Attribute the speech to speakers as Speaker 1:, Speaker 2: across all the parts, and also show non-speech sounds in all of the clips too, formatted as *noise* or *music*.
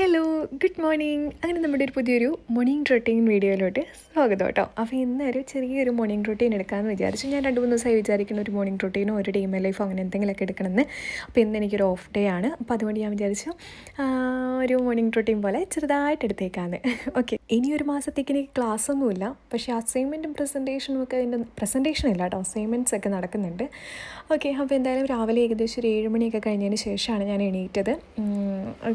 Speaker 1: Hello good morning അങ്ങനെ നമ്മുടെ ഒരു പുതിയൊരു മോർണിംഗ് റൊട്ടീൻ വീഡിയോയിലോട്ട് സ്വാഗതം കേട്ടോ. അപ്പോൾ ഇന്നൊരു ചെറിയൊരു മോർണിംഗ് റൊട്ടീൻ എടുക്കാമെന്ന് വിചാരിച്ചു. ഞാൻ രണ്ട് മൂന്ന് ദിവസമായി വിചാരിക്കുന്ന ഒരു മോർണിംഗ് റൊട്ടീനോ ഒരു ഡേ മൈ ലൈഫോ അങ്ങനെ എന്തെങ്കിലുമൊക്കെ എടുക്കണമെന്ന്. അപ്പോൾ ഇന്ന് എനിക്കൊരു ഓഫ് ഡേ ആണ്. അപ്പോൾ അതുകൊണ്ട് ഞാൻ വിചാരിച്ചു ഒരു മോർണിംഗ് റൊട്ടീൻ പോലെ ചെറുതായിട്ട് എടുത്തേക്കാന്ന്. ഓക്കെ ഇനി ഒരു മാസത്തേക്ക് എനിക്ക് ക്ലാസ് ഒന്നുമില്ല. പക്ഷേ അസൈൻമെന്റും പ്രസന്റേഷനും ഒക്കെ അതിന്റെ പ്രസന്റേഷൻ ഇല്ല കേട്ടോ അസൈൻമെന്റ്സ് ഒക്കെ നടക്കുന്നുണ്ട്. ഓക്കെ അപ്പോൾ എന്തായാലും രാവിലെ ഏകദേശം ഒരു ഏഴ് മണിയൊക്കെ കഴിഞ്ഞതിന് ശേഷമാണ് ഞാൻ എണീറ്റത്.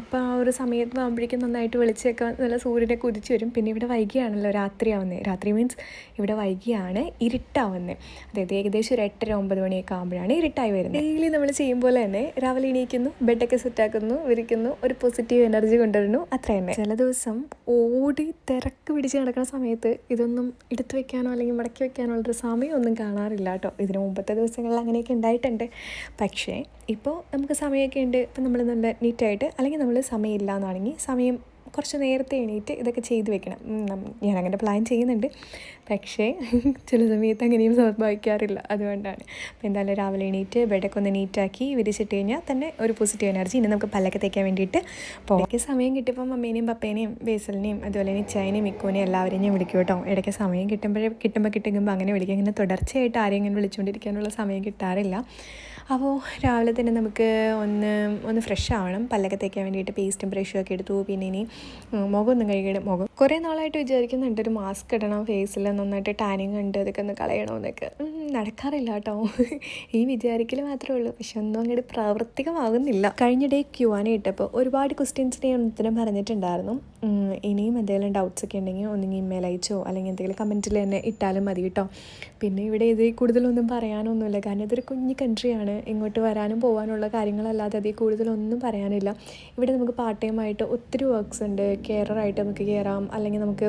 Speaker 1: ഇപ്പോൾ ആ ഒരു സമയത്ത് ആകുമ്പോഴേക്കും നന്നായിട്ട് വെളിച്ചമൊക്കെ നല്ല സൂര്യനൊക്കെ ഉദിച്ച് വരും. പിന്നെ ഇവിടെ വൈകിയാണല്ലോ രാത്രിയാവുന്നത് രാത്രി മീൻസ് ഇവിടെ വൈകിയാണ് ഇരുട്ടാവുന്നത് അതായത് ഏകദേശം ഒരു എട്ടര ഒമ്പത് മണിയൊക്കെ ആകുമ്പോഴാണ് ഇരുട്ടായി വരുന്നത്. ഡെയിലി നമ്മൾ ചെയ്യും പോലെ തന്നെ രാവിലെ എണീക്കുന്നു ബെഡൊക്കെ സെറ്റാക്കുന്നു വിരിക്കുന്നു ഒരു പോസിറ്റീവ് എനർജി കൊണ്ടുവരുന്നു അത്ര തന്നെ. ചില ദിവസം ഓടി തിരക്ക് പിടിച്ച് നടക്കുന്ന സമയത്ത് ഇതൊന്നും എടുത്തു വെക്കാനോ അല്ലെങ്കിൽ മടക്കി വെക്കാനോ ഉള്ളൊരു സമയമൊന്നും കാണാറില്ല കേട്ടോ. ഇതിന് മുമ്പത്തെ ദിവസങ്ങളിൽ അങ്ങനെയൊക്കെ ഉണ്ടായിട്ടുണ്ട്. പക്ഷേ ഇപ്പോൾ നമുക്ക് സമയമൊക്കെ ഉണ്ട്. ഇപ്പം നമ്മൾ നല്ല നീറ്റായിട്ട് അല്ലെങ്കിൽ നമ്മൾ സമയമില്ല എന്നാണെങ്കിൽ സമയം കുറച്ച് നേരത്തെ എണീറ്റ് ഇതൊക്കെ ചെയ്തു വെക്കണം. ഞാൻ അങ്ങനെ പ്ലാൻ ചെയ്യുന്നുണ്ട്. പക്ഷേ *laughs* ചില സമയത്ത് അങ്ങനെയും സംഭവിക്കാറില്ല. അതുകൊണ്ടാണ്. അപ്പോൾ എന്തായാലും രാവിലെ എണീറ്റ് ബെഡൊക്കെ ഒന്ന് നീറ്റാക്കി വിരിച്ചിട്ട് കഴിഞ്ഞാൽ തന്നെ ഒരു പോസിറ്റീവ് എനർജി ഇനി നമുക്ക് പല്ലൊക്കെ തേക്കാൻ വേണ്ടിയിട്ട് ഇടയ്ക്ക് സമയം കിട്ടിയപ്പോൾ മമ്മേനെയും പപ്പേനെയും ബേസലിനെയും അതുപോലെ തന്നെ ചൈനയും ഇക്കോനെയും എല്ലാവരെയും ഞാൻ വിളിക്കും കേട്ടോ. ഇടയ്ക്ക് സമയം കിട്ടുമ്പോഴേ കിട്ടുമ്പോൾ കിട്ടുമ്പോൾ അങ്ങനെ വിളിക്കും. ഇങ്ങനെ തുടർച്ചയായിട്ട് ആരെയും ഇങ്ങനെ വിളിച്ചുകൊണ്ടിരിക്കാനുള്ള സമയം കിട്ടാറില്ല. അപ്പോൾ രാവിലെ തന്നെ നമുക്ക് ഒന്ന് ഒന്ന് ഫ്രഷ് ആവണം. പല്ലൊക്കെ തേക്കാൻ വേണ്ടിയിട്ട് പേസ്റ്റും ബ്രഷും ഒക്കെ എടുത്തു. പിന്നെ ഇനി മുഖമൊന്നും കഴുകിയിടും മുഖം കുറേ നാളായിട്ട് വിചാരിക്കുന്നുണ്ട് ഒരു മാസ്ക് ഇടണം ഫേസിൽ നന്നായിട്ട് ടാനിങ് ഉണ്ട് അതൊക്കെ ഒന്ന് കളയണമെന്നൊക്കെ. നടക്കാറില്ല കേട്ടോ. ഈ വിചാരിക്കൽ മാത്രമേ ഉള്ളൂ. പക്ഷെ ഒന്നും അങ്ങോട്ട് പ്രാവർത്തികമാകുന്നില്ല. കഴിഞ്ഞ ഡേ ക്യൂ ആൻ ഇട്ടപ്പോൾ ഒരുപാട് ക്വസ്റ്റ്യൻസിനെ ഉത്തരം പറഞ്ഞിട്ടുണ്ടായിരുന്നു. ഇനിയും എന്തെങ്കിലും ഡൗട്ട്സ് ഒക്കെ ഉണ്ടെങ്കിൽ ഒന്നെങ്കിൽ ഇമെയിൽ അയച്ചോ അല്ലെങ്കിൽ എന്തെങ്കിലും കമന്റിൽ തന്നെ ഇട്ടാലും മതി കേട്ടോ. പിന്നെ ഇവിടെ ഇത് കൂടുതലൊന്നും പറയാനൊന്നുമില്ല. കാരണം ഇതൊരു കുഞ്ഞു കൺട്രിയാണ് ഇങ്ങോട്ട് വരാനും പോകാനുള്ള കാര്യങ്ങളല്ലാതെ അതിൽ കൂടുതലൊന്നും പറയാനില്ല. ഇവിടെ നമുക്ക് പാർട്ട് ടൈം ആയിട്ട് ഒത്തിരി വർക്ക്സ് ഉണ്ട്. കെയറായിട്ട് നമുക്ക് കയറാം അല്ലെങ്കിൽ നമുക്ക്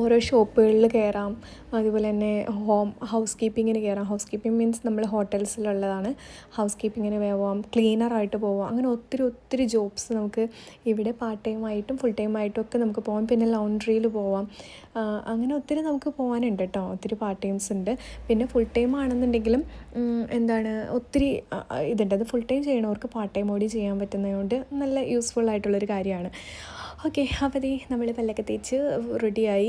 Speaker 1: ഓരോ ഷോപ്പുകളിൽ കയറാം. അതുപോലെ തന്നെ ഹോം ഹൗസ് കീപ്പിങ്ങിന് കയറാം. ഹൗസ് കീപ്പിംഗ് മീൻസ് നമ്മൾ ഹോട്ടൽസിലുള്ളതാണ്. ഹൗസ് കീപ്പിങ്ങിന് പോവാം ക്ലീനറായിട്ട് പോവാം. അങ്ങനെ ഒത്തിരി ഒത്തിരി ജോബ്സ് നമുക്ക് ഇവിടെ പാർട്ട് ടൈം ആയിട്ടും ഫുൾ ടൈം ആയിട്ടും ഒക്കെ നമുക്ക് പോവാം. പിന്നെ ലൗണ്ട്രിയിൽ പോവാം. അങ്ങനെ ഒത്തിരി നമുക്ക് പോകാനുണ്ട് കേട്ടോ. ഒത്തിരി പാർട്ട് ടൈംസ് ഉണ്ട്. പിന്നെ ഫുൾ ടൈം ആണെന്നുണ്ടെങ്കിലും എന്താണ് ഒത്തിരി ഇതുണ്ട്. അത് ഫുൾ ടൈം ചെയ്യണവർക്ക് പാർട്ട് ടൈം ഓടി ചെയ്യാൻ പറ്റുന്നതുകൊണ്ട് നല്ല യൂസ്ഫുൾ ആയിട്ടുള്ളൊരു കാര്യമാണ്. ഓക്കെ അപ്പോൾ ദേ നമ്മൾ പല്ലൊക്കെ തേച്ച് റെഡിയായി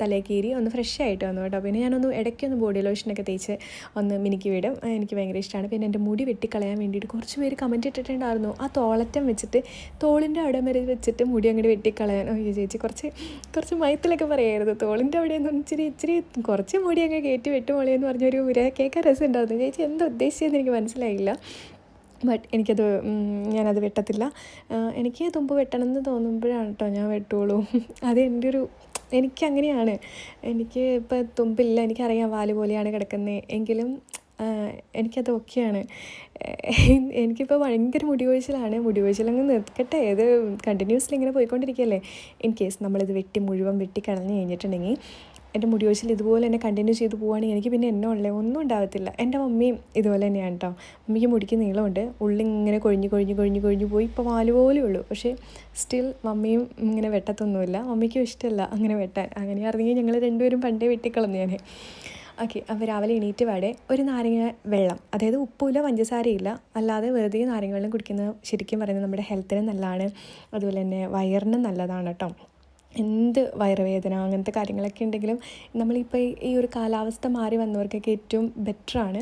Speaker 1: തലേക്കീരി ഒന്ന് ഫ്രഷ് ആയിട്ട് വന്നു കേട്ടോ. പിന്നെ ഞാനൊന്ന് ഇടയ്ക്കൊന്ന് ബോഡി ലോഷനൊക്കെ തേച്ച് ഒന്ന് മിനിക്ക് വിടും. എനിക്ക് ഭയങ്കര ഇഷ്ടമാണ് പിന്നെ എന്റെ മുടി വെട്ടിക്കളയാൻ വേണ്ടിയിട്ട് കുറച്ച് പേര് കമന്റ് ഇട്ടിട്ടുണ്ടായിരുന്നു. ആ തോളറ്റം വെച്ചിട്ട് തോളിന്റെ അവിടെ വരെ വെച്ചിട്ട് മുടി അങ്ങോട്ട് വെട്ടിക്കളയാൻ. അയ്യോ ചേച്ചി കുറച്ച് കുറച്ച് മയത്തിലൊക്കെ പറയായിരുന്നു. തോളിന്റെ അവിടെ നിന്ന് ഇച്ചിരി ഇച്ചിരി കുറച്ച് മുടി അങ്ങ് കയറ്റി വെട്ടുമോളിയെന്ന് പറഞ്ഞൊരു കേൾക്കാൻ രസം ഉണ്ടായിരുന്നു ചേച്ചി എന്താ ഉദ്ദേശിച്ചതെന്ന് എനിക്ക് മനസ്സിലായില്ല. ബട്ട് എനിക്കത് ഞാനത് വെട്ടത്തില്ല. എനിക്ക് തുമ്പ് വെട്ടണം എന്ന് തോന്നുമ്പോഴാണ് കേട്ടോ ഞാൻ വെട്ടുള്ളൂ. *laughs* അത് എന്റെ ഒരു എനിക്കങ്ങനെയാണ്. എനിക്ക് ഇപ്പം തുമ്പില്ല എനിക്കറിയാം വാൽ പോലെയാണ് കിടക്കുന്നത് എങ്കിലും എനിക്കത് ഓക്കെയാണ്. എനിക്കിപ്പോൾ ഭയങ്കര മുടി കൊഴിച്ചിലാണ്. മുടി കൊഴിച്ചിലങ്ങ് നിർക്കട്ടെ. ഇത് കണ്ടിന്യൂസ്ലി ഇങ്ങനെ പോയിക്കൊണ്ടിരിക്കുകയല്ലേ ഇൻ കേസ് നമ്മളിത് വെട്ടി മുഴുവൻ വെട്ടി കളഞ്ഞ് കഴിഞ്ഞിട്ടുണ്ടെങ്കിൽ എന്റെ മുടി കൊഴിച്ചിൽ ഇതുപോലെ തന്നെ കണ്ടിന്യൂ ചെയ്ത് പോവുകയാണെങ്കിൽ എനിക്ക് പിന്നെ എന്നെ ഉള്ളേ ഒന്നും ഉണ്ടാകത്തില്ല എന്റെ മമ്മിയും ഇതുപോലെ തന്നെയാണ് കേട്ടോ മമ്മിക്ക് മുടിക്ക് നീളമുണ്ട്. ഉള്ളി ഇങ്ങനെ കൊഴിഞ്ഞ് കൊഴിഞ്ഞ് കൊഴിഞ്ഞ് കൊഴിഞ്ഞ് പോയി ഇപ്പോൾ വാൽ പോലെ ഉള്ളൂ. പക്ഷേ സ്റ്റിൽ മമ്മിയും ഇങ്ങനെ വെട്ടത്തൊന്നുമില്ല. മമ്മിക്കും ഇഷ്ടമല്ല അങ്ങനെ വെട്ടാൻ. അങ്ങനെ അറിഞ്ഞെങ്കിൽ ഞങ്ങൾ രണ്ടുപേരും പണ്ടേ വെട്ടിക്കളഞ്ഞു ഞാൻ ഓക്കെ അപ്പോൾ രാവിലെ എണീറ്റ് പാടെ ഒരു നാരങ്ങ വെള്ളം അതായത് ഉപ്പുമില്ല പഞ്ചസാരയില്ല അല്ലാതെ വെറുതെ നാരങ്ങ വെള്ളം കുടിക്കുന്നത് ശരിക്കും പറയുന്നത് നമ്മുടെ ഹെൽത്തിന് നല്ലതാണ്. അതുപോലെ തന്നെ വയറിന് നല്ലതാണ് കേട്ടോ എന്ത് വയറുവേദന അങ്ങനത്തെ കാര്യങ്ങളൊക്കെ ഉണ്ടെങ്കിലും നമ്മളിപ്പോൾ ഈ- ഒരു കാലാവസ്ഥ മാറി വന്നവർക്കൊക്കെ ഏറ്റവും ബെറ്ററാണ്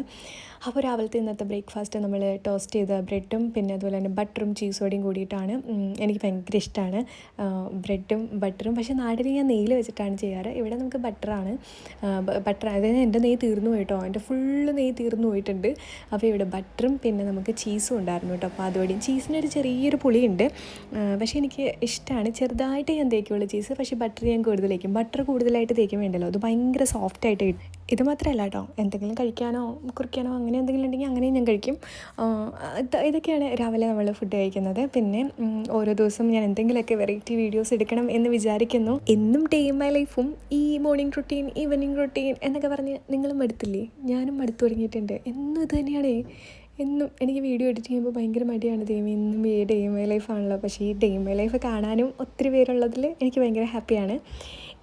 Speaker 1: അപ്പോൾ രാവിലത്തെ ഇന്നത്തെ ബ്രേക്ക്ഫാസ്റ്റ് നമ്മൾ ടോസ്റ്റ് ചെയ്ത ബ്രെഡും പിന്നെ അതുപോലെ തന്നെ ബട്ടറും ചീസോടെയും കൂടിയിട്ടാണ് എനിക്ക് ഭയങ്കര ഇഷ്ടമാണ് ബ്രെഡും ബട്ടറും പക്ഷേ നാട്ടിൽ ഞാൻ നെയ്യിൽ വെച്ചിട്ടാണ് ചെയ്യാറ്. ഇവിടെ നമുക്ക് ബട്ടറാണ് ബട്ടർ അതായത് എന്റെ നെയ്യ് തീർന്നു പോയിട്ടോ എന്റെ ഫുള്ള് നെയ്യ് തീർന്നു പോയിട്ടുണ്ട്. അപ്പോൾ ഇവിടെ ബട്ടറും പിന്നെ നമുക്ക് ചീസും ഉണ്ടായിരുന്നു കേട്ടോ. അപ്പോൾ അതുവഴിയും ചീസിനൊരു ചെറിയൊരു പുളിയുണ്ട് പക്ഷേ എനിക്ക് ഇഷ്ടമാണ് ചെറുതായിട്ട് ഞാൻ തേക്കുള്ളൂ ചീസ് പക്ഷേ ബട്ടർ ഞാൻ കൂടുതൽ തേക്കും. ബട്ടർ കൂടുതലായിട്ട് തേക്കും വേണ്ടല്ലോ അത് ഭയങ്കര സോഫ്റ്റായിട്ട് ഇത് മാത്രമല്ല കേട്ടോ എന്തെങ്കിലും കഴിക്കാനോ കുറിക്കാനോ അങ്ങനെ എന്തെങ്കിലും ഉണ്ടെങ്കിൽ അങ്ങനെയും ഞാൻ കഴിക്കും. ഇതൊക്കെയാണ് രാവിലെ നമ്മൾ ഫുഡ് കഴിക്കുന്നത്. പിന്നെ ഓരോ ദിവസം ഞാൻ എന്തെങ്കിലുമൊക്കെ വെറൈറ്റി വീഡിയോസ് എടുക്കണം എന്ന് വിചാരിക്കുന്നു. എന്നും ഡേ ഇൻ മൈ ലൈഫും ഈ മോർണിംഗ് റുട്ടീൻ ഈവനിങ് റുട്ടീൻ എന്നൊക്കെ പറഞ്ഞ് നിങ്ങളും മടുത്തില്ലേ? ഞാനും മടുത്തു തുടങ്ങിയിട്ടുണ്ട്. എന്നും ഇത് തന്നെയാണേ. എന്നും എനിക്ക് വീഡിയോ എഡിറ്റ് ചെയ്യുമ്പോൾ ഭയങ്കര മടിയാണ്. ദൈവം എന്നും ഈ ഡേ മൈ ലൈഫാണല്ലോ പക്ഷേ ഈ ഡേ മൈ ലൈഫ് കാണാനും ഒത്തിരി പേരുള്ളതിൽ എനിക്ക് ഭയങ്കര ഹാപ്പിയാണ്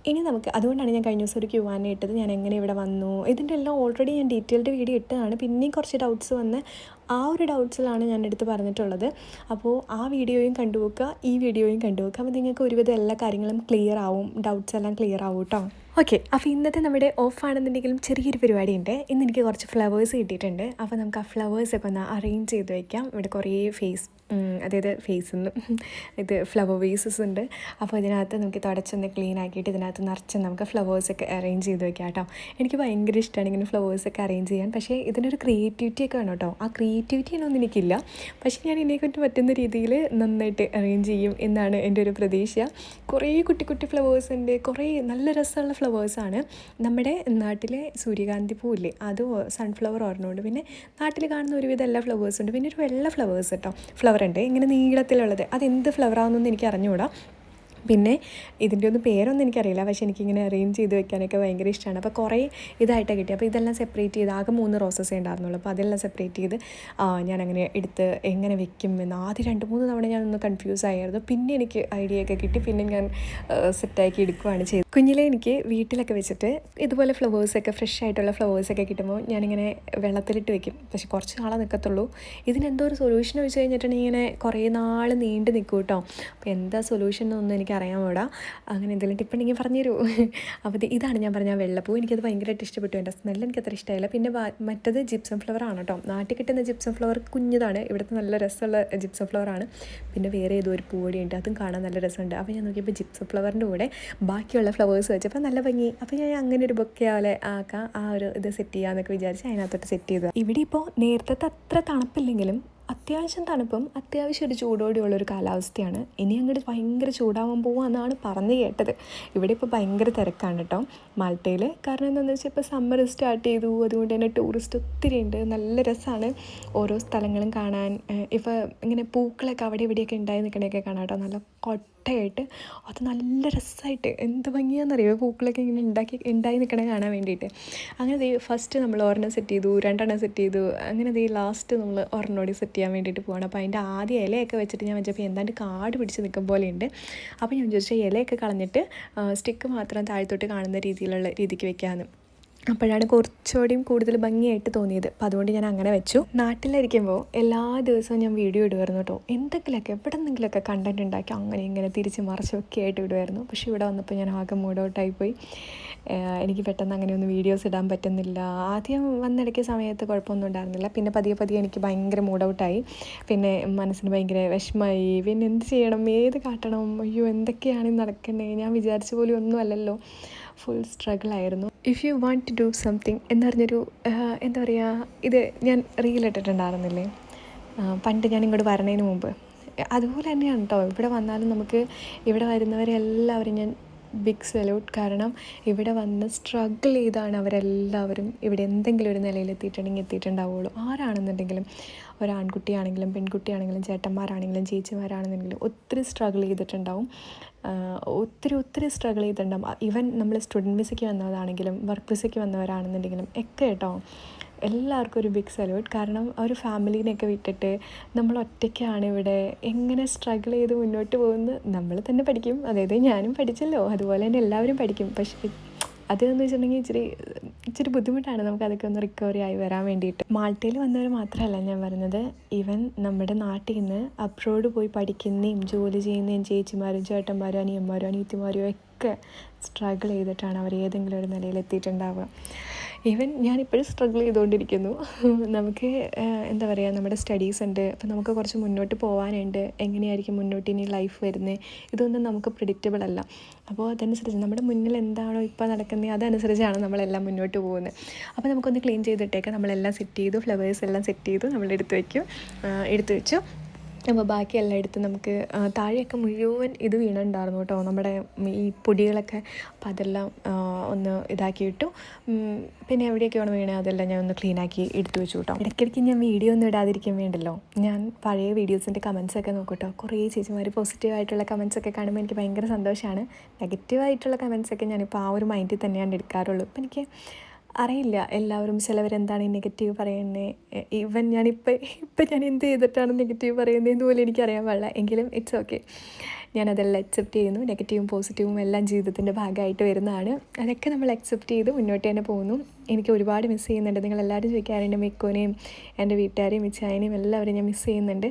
Speaker 1: ഇനി നമുക്ക് അതുകൊണ്ടാണ് ഞാൻ കഴിഞ്ഞ ദിവസം ഒരു ക്യൂ ആൻ ഇട്ടത്. ഞാൻ എങ്ങനെ ഇവിടെ വന്നു? ഇതിന്റെ എല്ലാം ഓൾറെഡി ഞാൻ ഡീറ്റെയിൽഡ് വീഡിയോ ഇട്ടതാണ്. പിന്നെയും കുറച്ച് ഡൗട്ട്സ് വന്ന് ആ ഒരു ഡൗട്ട്സിലാണ് ഞാൻ എടുത്ത് പറഞ്ഞിട്ടുള്ളത്. അപ്പോൾ ആ വീഡിയോയും കണ്ടുപോക്കുക ഈ വീഡിയോയും കണ്ടുപോക്കുക അപ്പോൾ നിങ്ങൾക്ക് ഒരുവിധം എല്ലാ കാര്യങ്ങളും ക്ലിയർ ആവും. ഡൗട്ട്സ് എല്ലാം ക്ലിയർ ആവും കേട്ടോ. ഓക്കെ അപ്പോൾ ഇന്നത്തെ നമ്മുടെ ഓഫ് ആണെന്നുണ്ടെങ്കിലും ചെറിയൊരു പരിപാടിയുണ്ട്. ഇന്ന് എനിക്ക് കുറച്ച് ഫ്ലവേഴ്സ് കിട്ടിയിട്ടുണ്ട്. അപ്പോൾ നമുക്ക് ആ ഫ്ലവേഴ്സൊക്കെ ഒന്ന് അറേഞ്ച് ചെയ്ത് വയ്ക്കാം ഇവിടെ കുറേ ഫേസ് അതായത് ഫേസ് നിന്ന് ഇത് ഫ്ലവർ വേസസ് ഉണ്ട്. അപ്പോൾ ഇതിനകത്ത് നമുക്ക് തുടച്ചൊന്ന് ക്ലീൻ ആക്കിയിട്ട് ഇതിനകത്ത് നിറച്ച് നമുക്ക് ഫ്ലവേഴ്സൊക്കെ അറേഞ്ച് ചെയ്ത് വെക്കാം കേട്ടോ. എനിക്ക് ഭയങ്കര ഇഷ്ടമാണ് ഇങ്ങനെ ഫ്ലവേഴ്സ് ഒക്കെ അറേഞ്ച് ചെയ്യാൻ. പക്ഷേ ഇതിനൊരു ക്രിയേറ്റിവിറ്റി ഒക്കെ വേണം കേട്ടോ. ആ ക്രിയേറ്റിവിറ്റി എന്നൊന്നും എനിക്കില്ല. പക്ഷേ ഞാൻ ഇതിനെക്കൊണ്ട് പറ്റുന്ന രീതിയിൽ നന്നായിട്ട് അറേഞ്ച് ചെയ്യും എന്നാണ് എന്റെ ഒരു പ്രതീക്ഷ. കുറേ കുട്ടി കുട്ടി ഫ്ലവേഴ്സ് ഉണ്ട്. കുറേ നല്ല രസമുള്ള ഫ്ലവേഴ്സാണ് നമ്മുടെ നാട്ടിലെ സൂര്യകാന്തി പൂവില്ലേ അത് സൺഫ്ലവർ ഓർമ്മയുണ്ട് പിന്നെ നാട്ടിൽ കാണുന്ന ഒരുവിധം എല്ലാ ഫ്ലവേഴ്സും ഉണ്ട്. പിന്നെ ഒരു വെള്ള ഫ്ലവേഴ്സ് കേട്ടോ ഫ്ലവർ ഉണ്ട്. ഇങ്ങനെ നീളത്തിലുള്ളത്. അത് എന്ത് ഫ്ലവറാണെന്നൊന്നും എനിക്ക് അറിഞ്ഞുകൂടാ. പിന്നെ ഇതിന്റെ ഒന്നും പേരൊന്നും എനിക്കറിയില്ല. പക്ഷേ എനിക്കിങ്ങനെ അറേഞ്ച് ചെയ്ത് വെക്കാനൊക്കെ ഭയങ്കര ഇഷ്ടമാണ് അപ്പോൾ കുറേ ഇതായിട്ട് കിട്ടി അപ്പോൾ ഇതെല്ലാം സെപ്പറേറ്റ് ചെയ്ത് ആകെ മൂന്ന് റോസസേ ഉണ്ടായിരുന്നുള്ളൂ. അപ്പോൾ അതെല്ലാം സെപ്പറേറ്റ് ചെയ്ത് ഞാൻ അങ്ങനെ എടുത്ത് എങ്ങനെ വെക്കും എന്ന് ആദ്യം രണ്ട് മൂന്ന് തവണ ഞാൻ ഒന്ന് കൺഫ്യൂസ് ആയിരുന്നു. പിന്നെ എനിക്ക് ഐഡിയ ഒക്കെ കിട്ടി. പിന്നെ ഞാൻ സെറ്റാക്കി എടുക്കുകയാണ് ചെയ്തത്. കുഞ്ഞിലെ എനിക്ക് വീട്ടിലൊക്കെ വെച്ചിട്ട് ഇതുപോലെ ഫ്ലവേഴ്സൊക്കെ ഫ്രഷ് ആയിട്ടുള്ള ഫ്ലവേഴ്സൊക്കെ കിട്ടുമ്പോൾ ഞാനിങ്ങനെ വെള്ളത്തിലിട്ട് വെക്കും. പക്ഷേ കുറച്ച് നാളെ നിൽക്കത്തുള്ളൂ ഇതിനെന്തോ ഒരു സൊല്യൂഷൻ വെച്ച് കഴിഞ്ഞിട്ടുണ്ടെങ്കിൽ ഇങ്ങനെ കുറേ നാൾ നീണ്ടു നിൽക്കും കേട്ടോ. അപ്പോൾ എന്താ സൊല്യൂഷൻ എന്നൊന്നും എനിക്ക് അറിയാൻ കൂടാ അങ്ങനെ എന്തെങ്കിലും ടിപ്പണിങ്ങി പറഞ്ഞു തരൂ *laughs* അപ്പോൾ ഇതാണ് ഞാൻ പറഞ്ഞ വെള്ളപ്പൂ. എനിക്കത് ഭയങ്കരമായിട്ട് ഇഷ്ടപ്പെട്ടു. എന്റെ സ്മെല്ല് എനിക്ക് അത്ര ഇഷ്ടമായില്ല. പിന്നെ മറ്റത് ജിപ്സം ഫ്ലവർ ആണ് കേട്ടോ. നാട്ടിൽ കിട്ടുന്ന ജിപ്സം ഫ്ലവർ കുഞ്ഞതാണ്. ഇവിടുത്തെ നല്ല രസമുള്ള ജിപ്സം ഫ്ലവർ ആണ്. പിന്നെ വേറെ ഏതോ ഒരു പൂവടിയുണ്ട് അതും കാണാൻ നല്ല രസമുണ്ട്. അപ്പോൾ ഞാൻ നോക്കിയപ്പോൾ ജിപ്സം ഫ്ലവറിന്റെ കൂടെ ബാക്കിയുള്ള ഫ്ലവേഴ്സ് വെച്ചപ്പോൾ നല്ല ഭംഗി. അപ്പോൾ ഞാൻ അങ്ങനെ ഒരു ബൊക്കെ പോലെ ആക്കാം ആ ഒരു ഇത് സെറ്റ് ചെയ്യാമെന്നൊക്കെ വിചാരിച്ച് അതിനകത്തോട്ട് സെറ്റ് ചെയ്തത്. ഇവിടെ ഇപ്പോൾ നേരത്തെ അത്ര തണുപ്പില്ലെങ്കിലും അത്യാവശ്യം തണുപ്പും അത്യാവശ്യം ഒരു ചൂടോടെയുള്ള ഒരു കാലാവസ്ഥയാണ്. ഇനി അങ്ങോട്ട് ഭയങ്കര ചൂടാവാൻ പോവാന്നാണ് പറഞ്ഞു കേട്ടത്. ഇവിടെ ഇപ്പോൾ ഭയങ്കര തിരക്കാണ് കേട്ടോ മാൾട്ടയിൽ കാരണം എന്താണെന്ന് വെച്ചാൽ ഇപ്പോൾ സമ്മർ സ്റ്റാർട്ട് ചെയ്തു. അതുകൊണ്ട് തന്നെ ടൂറിസ്റ്റ് ഒത്തിരി ഉണ്ട്. നല്ല രസമാണ് ഓരോ സ്ഥലങ്ങളും കാണാൻ. ഇപ്പോൾ ഇങ്ങനെ പൂക്കളൊക്കെ അവിടെ ഇവിടെയൊക്കെ ഉണ്ടായി നിൽക്കണേക്കെ കാണാം കേട്ടോ നല്ല കൊട്ടയായിട്ട് അത് നല്ല രസമായിട്ട് എന്ത് ഭംഗിയാണെന്നറിയോ? പൂക്കളൊക്കെ ഇങ്ങനെ ഉണ്ടാക്കി ഉണ്ടായി നിൽക്കണ കാണാൻ വേണ്ടിയിട്ട്. അങ്ങനെ ദേ ഫസ്റ്റ് നമ്മൾ ഒരെണ്ണം സെറ്റ് ചെയ്തു രണ്ടെണ്ണം സെറ്റ് ചെയ്തു. അങ്ങനെ ദേ ലാസ്റ്റ് നമ്മൾ ഒരെണ്ണോടി സെറ്റ് ചെയ്യാൻ വേണ്ടിയിട്ട് പോകണം അപ്പോൾ അതിന്റെ ആദ്യ ഇലയൊക്കെ വെച്ചിട്ട് ഞാൻ വെച്ചപ്പോൾ എന്താണ്ട് കാട് പിടിച്ച് നിൽക്കും പോലെയുണ്ട്. അപ്പോൾ ഞാൻ ചോദിച്ചാൽ ഇലയൊക്കെ കളഞ്ഞിട്ട് സ്റ്റിക്ക് മാത്രം താഴത്തോട്ട് കാണുന്ന രീതിയിലുള്ള രീതിക്ക് വെക്കാമെന്ന് അപ്പോഴാണ് കുറച്ചുകൂടിയും കൂടുതൽ ഭംഗിയായിട്ട് തോന്നിയത്. അപ്പോൾ അതുകൊണ്ട് ഞാൻ അങ്ങനെ വെച്ചു. നാട്ടിലിരിക്കുമ്പോൾ എല്ലാ ദിവസവും ഞാൻ വീഡിയോ ഇടുമായിരുന്നു കേട്ടോ. എന്തെങ്കിലുമൊക്കെ എവിടെ നിന്നെങ്കിലുമൊക്കെ കണ്ടന്റ് ഉണ്ടാക്കി അങ്ങനെ ഇങ്ങനെ തിരിച്ച് മറച്ചൊക്കെ ആയിട്ട് ഇടുമായിരുന്നു പക്ഷേ ഇവിടെ വന്നപ്പോൾ ഞാൻ ആകെ മൂഡ് ഔട്ടായി പോയി. എനിക്ക് പെട്ടെന്ന് അങ്ങനെ അങ്ങനെയൊന്നും വീഡിയോസ് ഇടാൻ പറ്റുന്നില്ല. ആദ്യം വന്നിടയ്ക്ക് സമയത്ത് കുഴപ്പമൊന്നും ഉണ്ടായിരുന്നില്ല. പിന്നെ പതിയെ പതിയെ എനിക്ക് ഭയങ്കര മൂഡ് ഔട്ടായി പിന്നെ മനസ്സിന് ഭയങ്കര വിഷമമായി. പിന്നെ എന്ത് ചെയ്യണം? ഏത് കാട്ടണം? അയ്യോ എന്തൊക്കെയാണ് നടക്കണേ? ഞാൻ വിചാരിച്ച പോലും ഒന്നും അല്ലല്ലോ. ഫുൾ സ്ട്രഗിൾ ആയിരുന്നു. If you want to do something എന്നറിഞ്ഞൊരു എന്താ പറയുക ഇത് ഞാൻ റീൽ ഇട്ടിട്ടുണ്ടായിരുന്നില്ലേ? പണ്ട് ഞാൻ ഇങ്ങോട്ട് വരണതിന് മുമ്പ്. അതുപോലെ തന്നെയാണ് കേട്ടോ ഇവിടെ വന്നാലും നമുക്ക് ഇവിടെ വരുന്നവരെല്ലാവരും ഞാൻ ബിഗ് സല്യൂട്ട് കാരണം ഇവിടെ വന്ന് സ്ട്രഗിൾ ചെയ്താണ് അവരെല്ലാവരും. ഇവിടെ എന്തെങ്കിലും ഒരു നിലയിൽ എത്തിയിട്ടുണ്ടെങ്കിൽ എത്തിയിട്ടുണ്ടാവുള്ളൂ. ആരാണെന്നുണ്ടെങ്കിലും ഒരാൺകുട്ടിയാണെങ്കിലും പെൺകുട്ടിയാണെങ്കിലും ചേട്ടന്മാരാണെങ്കിലും ചേച്ചിമാരാണെന്നുണ്ടെങ്കിലും ഒത്തിരി സ്ട്രഗിൾ ചെയ്തിട്ടുണ്ടാവും. ഒത്തിരി ഒത്തിരി സ്ട്രഗിൾ ചെയ്തിട്ടുണ്ടാകും ഈവൻ നമ്മൾ സ്റ്റുഡന്റ് വിസയ്ക്ക് വന്നതാണെങ്കിലും വർക്ക് വിസയ്ക്ക് വന്നവരാണെന്നുണ്ടെങ്കിലും ഒക്കെ കേട്ടോ എല്ലാവർക്കും ഒരു ബിഗ് സല്യൂട്ട് കാരണം ഒരു ഫാമിലീനെയൊക്കെ വിട്ടിട്ട് നമ്മൾ ഒറ്റയ്ക്കാണ് ഇവിടെ എങ്ങനെ സ്ട്രഗിൾ ചെയ്ത് മുന്നോട്ട് പോകുന്നത്? നമ്മൾ തന്നെ പഠിക്കും. അതായത് ഞാനും പഠിച്ചല്ലോ. അതുപോലെ തന്നെ എല്ലാവരും പഠിക്കും. പക്ഷേ അതെന്ന് വെച്ചിട്ടുണ്ടെങ്കിൽ ഇച്ചിരി ഇച്ചിരി ബുദ്ധിമുട്ടാണ് നമുക്ക് അതൊക്കെ ഒന്ന് റിക്കവറി ആയി വരാൻ വേണ്ടിയിട്ട്. മാൾട്ടയിൽ വന്നവർ മാത്രമല്ല ഞാൻ പറഞ്ഞത്. ഈവൻ നമ്മുടെ നാട്ടിൽ നിന്ന് അബ്രോഡ് പോയി പഠിക്കുന്നതും ജോലി ചെയ്യുന്നതും ചേച്ചിമാരും ചേട്ടന്മാരും അനിയന്മാരും അനിയത്തിമാരും ഒക്കെ സ്ട്രഗിൾ ചെയ്തിട്ടാണ് അവർ ഏതെങ്കിലും ഒരു നിലയിൽ എത്തിയിട്ടുണ്ടാവുക. ഈവൻ ഞാനിപ്പോഴും സ്ട്രഗിൾ ചെയ്തുകൊണ്ടിരിക്കുന്നു. *laughs* നമുക്ക് എന്താ പറയുക നമ്മുടെ സ്റ്റഡീസ് ഉണ്ട്. അപ്പോൾ നമുക്ക് കുറച്ച് മുന്നോട്ട് പോകാനുണ്ട് എങ്ങനെയായിരിക്കും മുന്നോട്ട് ഇനി ലൈഫ് വരുന്നത് ഇതൊന്നും നമുക്ക് പ്രിഡിക്റ്റബിൾ അല്ല. അപ്പോൾ അതനുസരിച്ച് നമ്മുടെ മുന്നിൽ എന്താണോ ഇപ്പോൾ നടക്കുന്നത് അതനുസരിച്ചാണ് നമ്മളെല്ലാം മുന്നോട്ട് പോകുന്നത്. അപ്പോൾ നമുക്കൊന്ന് ക്ലീൻ ചെയ്തിട്ടേക്കാം നമ്മളെല്ലാം സെറ്റ് ചെയ്തു ഫ്ലവേഴ്സ് എല്ലാം സെറ്റ് ചെയ്തു നമ്മളെടുത്ത് വയ്ക്കും എടുത്തു വെച്ചു. അപ്പോൾ ബാക്കി എടുത്ത് നമുക്ക് താഴെയൊക്കെ മുഴുവൻ ഇത് വീണുണ്ടായിരുന്നു കേട്ടോ. നമ്മുടെ ഈ പൊടികളൊക്കെ. അപ്പോൾ അതെല്ലാം ഒന്ന് ഇതാക്കി ഇട്ടു. പിന്നെ എവിടെയൊക്കെയാണ് വീണത് അതെല്ലാം ഞാൻ ഒന്ന് ക്ലീനാക്കി എടുത്തു വെച്ചു കേട്ടോ. ഇടയ്ക്കിടയ്ക്ക് ഞാൻ വീഡിയോ ഒന്നും ഇടാതിരിക്കാൻ വേണ്ടല്ലോ. ഞാൻ പഴയ വീഡിയോസിന്റെ കമൻസൊക്കെ നോക്കൂട്ടോ കുറേ ചേച്ചിമാർ പോസിറ്റീവായിട്ടുള്ള കമൻസൊക്കെ കാണുമ്പോൾ എനിക്ക് ഭയങ്കര സന്തോഷമാണ് നെഗറ്റീവായിട്ടുള്ള കമൻസൊക്കെ ഞാനിപ്പോൾ ആ ഒരു മൈൻഡിൽ തന്നെയാണ് എടുക്കാറുള്ളൂ. അപ്പം എനിക്ക് അറിയില്ല. എല്ലാവരും ചിലവരെന്താണ് ഈ നെഗറ്റീവ് പറയുന്നത് ഈവൻ ഞാനിപ്പോൾ ഇപ്പം ഞാൻ എന്ത് ചെയ്തിട്ടാണ് നെഗറ്റീവ് പറയുന്നതെന്ന് പോലും എനിക്കറിയാൻ പാടില്ല. എങ്കിലും ഇറ്റ്സ് ഓക്കെ ഞാനതെല്ലാം അക്സെപ്റ്റ് ചെയ്യുന്നു. നെഗറ്റീവും പോസിറ്റീവും എല്ലാം ജീവിതത്തിന്റെ ഭാഗമായിട്ട് വരുന്നതാണ്. അതൊക്കെ നമ്മൾ അക്സെപ്റ്റ് ചെയ്ത് മുന്നോട്ട് തന്നെ പോകുന്നു. എനിക്ക് ഒരുപാട് മിസ് ചെയ്യുന്നുണ്ട്. നിങ്ങളെല്ലാവരും ചോദിക്കാറുണ്ട്. മിക്കോനെയും എന്റെ വീട്ടുകാരെയും മിച്ചായനെയും എല്ലാവരും ഞാൻ മിസ്സ് ചെയ്യുന്നുണ്ട്.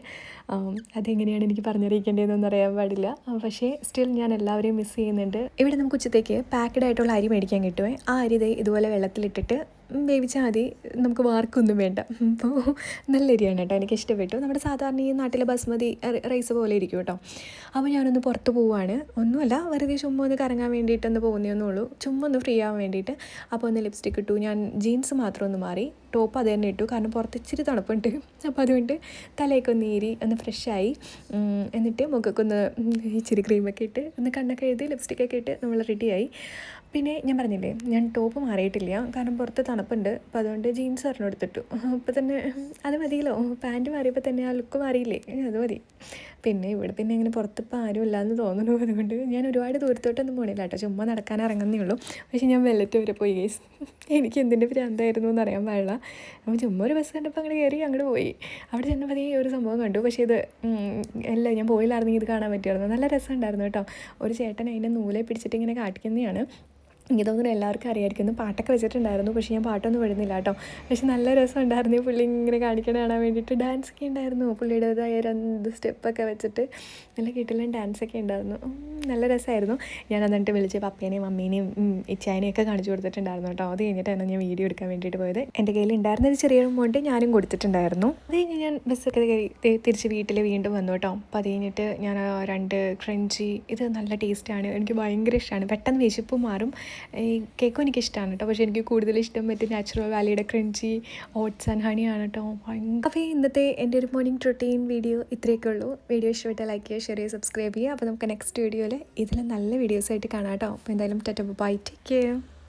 Speaker 1: അതെങ്ങനെയാണ് എനിക്ക് പറഞ്ഞറിയിക്കേണ്ടതെന്നൊന്നും അറിയാൻ പാടില്ല. പക്ഷേ സ്റ്റിൽ ഞാൻ എല്ലാവരെയും മിസ്സ് ചെയ്യുന്നുണ്ട്. ഇവിടെ നമുക്ക് ഉച്ചത്തേക്ക് പാക്കഡ് ആയിട്ടുള്ള അരി മേടിക്കാൻ കിട്ടുമേ ആ അരി ഇതുപോലെ വെള്ളത്തിലിട്ടിട്ട് വേവിച്ചാൽ മതി. നമുക്ക് വാർക്കൊന്നും വേണ്ട. അപ്പോൾ നല്ല അരിയാണ് കേട്ടോ. എനിക്ക് ഇഷ്ടപ്പെട്ടു. നമ്മുടെ സാധാരണ ഈ നാട്ടിലെ ബസ്മതി റൈസ് പോലെ ഇരിക്കും കേട്ടോ. അപ്പോൾ ഞാനൊന്ന് പുറത്ത് പോവുകയാണ് ഒന്നുമല്ല വെറുതെ ചുമ്മാ ഒന്ന് കറങ്ങാൻ വേണ്ടിയിട്ട് ഒന്ന് പോകുന്നേ ഉള്ളൂ ചുമ്മാ ഒന്ന് ഫ്രീ ആവാൻ വേണ്ടിയിട്ട്. അപ്പോൾ ഒന്ന് ലിപ്സ്റ്റിക് ഇട്ടു. ഞാൻ ജീൻസ് മാത്രം ഒന്ന് മാറി. ടോപ്പ് അത് തന്നെ ഇട്ടു. കാരണം പുറത്ത് ഇച്ചിരി തണുപ്പുണ്ട്. അപ്പോൾ അതുകൊണ്ട് തലയൊക്കെ ഒന്ന് ഏരി ഒന്ന് ഫ്രഷായി എന്നിട്ട് മുഖക്കൊന്ന് ഇച്ചിരി ക്രീമൊക്കെ ഇട്ട് ഒന്ന് കണ്ണൊക്കെ എഴുതി ലിപ്സ്റ്റിക്കൊക്കെ ഇട്ട് നമ്മൾ റെഡിയായി പിന്നെ ഞാൻ പറഞ്ഞില്ലേ ഞാൻ ടോപ്പ് മാറിയിട്ടില്ല. കാരണം പുറത്ത് തണുപ്പുണ്ട്. അപ്പോൾ അതുകൊണ്ട് ജീൻസ് പറഞ്ഞു എടുത്തിട്ടു. അപ്പോൾ തന്നെ അത് മതിയല്ലോ. പാന്റ് മാറിയപ്പോൾ തന്നെ ആ ലുക്ക് മാറിയില്ലേ? അത് മതി. പിന്നെ ഇവിടെ പിന്നെ ഇങ്ങനെ പുറത്ത് ആരും ഇല്ലാന്ന് തോന്നുന്നു. അതുകൊണ്ട് ഞാൻ ഒരുപാട് ദൂരത്തോട്ടൊന്നും പോണില്ല കേട്ടോ. ചുമ്മാ നടക്കാൻ ഇറങ്ങുന്നേ ഉള്ളൂ. പക്ഷേ ഞാൻ വെല്ലറ്റ് വരെ പോയി ഗേസ് എനിക്ക് എന്തിന്റെ ഭ്രാന്തായിരുന്നു എന്ന് അറിയാൻ പാടില്ല. അപ്പോൾ ചുമ്മാ ഒരു ബസ് കണ്ടപ്പോൾ അങ്ങോട്ട് കയറി അങ്ങോട്ട് പോയി. അവിടെ ചെന്നപ്പോൾ ഈ ഒരു സംഭവം കണ്ടു. പക്ഷേ ഇത് അല്ല ഞാൻ പോയില്ലായിരുന്നെങ്കിൽ ഇത് കാണാൻ പറ്റുമായിരുന്നു. നല്ല രസമുണ്ടായിരുന്നു കേട്ടോ. ഒരു ചേട്ടൻ അതിന്റെ നൂലെ പിടിച്ചിട്ട് ഇങ്ങനെ കാട്ടിക്കുന്നതാണ്. എനിക്ക് തോന്നുന്നു എല്ലാവർക്കും അറിയാമായിരിക്കും ഇന്ന് പാട്ടൊക്കെ വെച്ചിട്ടുണ്ടായിരുന്നു പക്ഷേ ഞാൻ പാട്ടൊന്നും വിടുന്നില്ല കേട്ടോ. പക്ഷെ നല്ല രസം ഉണ്ടായിരുന്നു പുള്ളി ഇങ്ങനെ കാണിക്കണ കാണാൻ വേണ്ടിയിട്ട് ഡാൻസ് ഒക്കെ ഉണ്ടായിരുന്നു. പുള്ളിയുടേതായ രണ്ട് സ്റ്റെപ്പൊക്കെ വെച്ചിട്ട് നല്ല കിട്ടിലും ഡാൻസ് ഒക്കെ ഉണ്ടായിരുന്നു. നല്ല രസമായിരുന്നു. ഞാൻ എന്നിട്ട് വിളിച്ച് പപ്പേനെയും മമ്മീനെയും ഇച്ചായനെയും ഒക്കെ കാണിച്ചു കൊടുത്തിട്ടുണ്ടായിരുന്നു കേട്ടോ. അത് കഴിഞ്ഞിട്ടാണ് ഞാൻ വീഡിയോ എടുക്കാൻ വേണ്ടിയിട്ട് പോയത്. എന്റെ കയ്യിൽ ഉണ്ടായിരുന്ന ഒരു ചെറിയ എമൗണ്ട് ഞാനും കൊടുത്തിട്ടുണ്ടായിരുന്നു. അത് കഴിഞ്ഞ് ഞാൻ ബസ്സൊക്കെ തിരിച്ച് വീട്ടിൽ വീണ്ടും വന്നു കേട്ടോ. അപ്പോൾ അത് കഴിഞ്ഞിട്ട് ഞാൻ രണ്ട് ക്രഞ്ചി ഇത് നല്ല ടേസ്റ്റാണ് എനിക്ക് ഭയങ്കര ഇഷ്ടമാണ് പെട്ടെന്ന് വിശപ്പ് മാറും. ഈ കേക്കും എനിക്ക് ഇഷ്ടമാണ് കേട്ടോ. പക്ഷേ എനിക്ക് കൂടുതൽ ഇഷ്ടം മറ്റേ നാച്ചുറൽ വാലിയുടെ ക്രഞ്ചി ഓട്സ് ആൻഡ് ഹണിയാണ് കേട്ടോ. അപ്പോൾ ഇന്നത്തെ എന്റെ ഒരു മോർണിംഗ് റൊട്ടീൻ വീഡിയോ ഇത്രയൊക്കെ ഉള്ളൂ. വീഡിയോ ഇഷ്ടപ്പെട്ട ലൈക്ക് ചെയ്യുക ഷെയർ ചെയ്യുക സബ്സ്ക്രൈബ് ചെയ്യുക. അപ്പോൾ നമുക്ക് നെക്സ്റ്റ് വീഡിയോയിൽ ഇതിൽ നല്ല വീഡിയോസായിട്ട് കാണാം കേട്ടോ. അപ്പോൾ എന്തായാലും ടെറ്റപ്പ് ബൈ ടേക്ക് കെയർ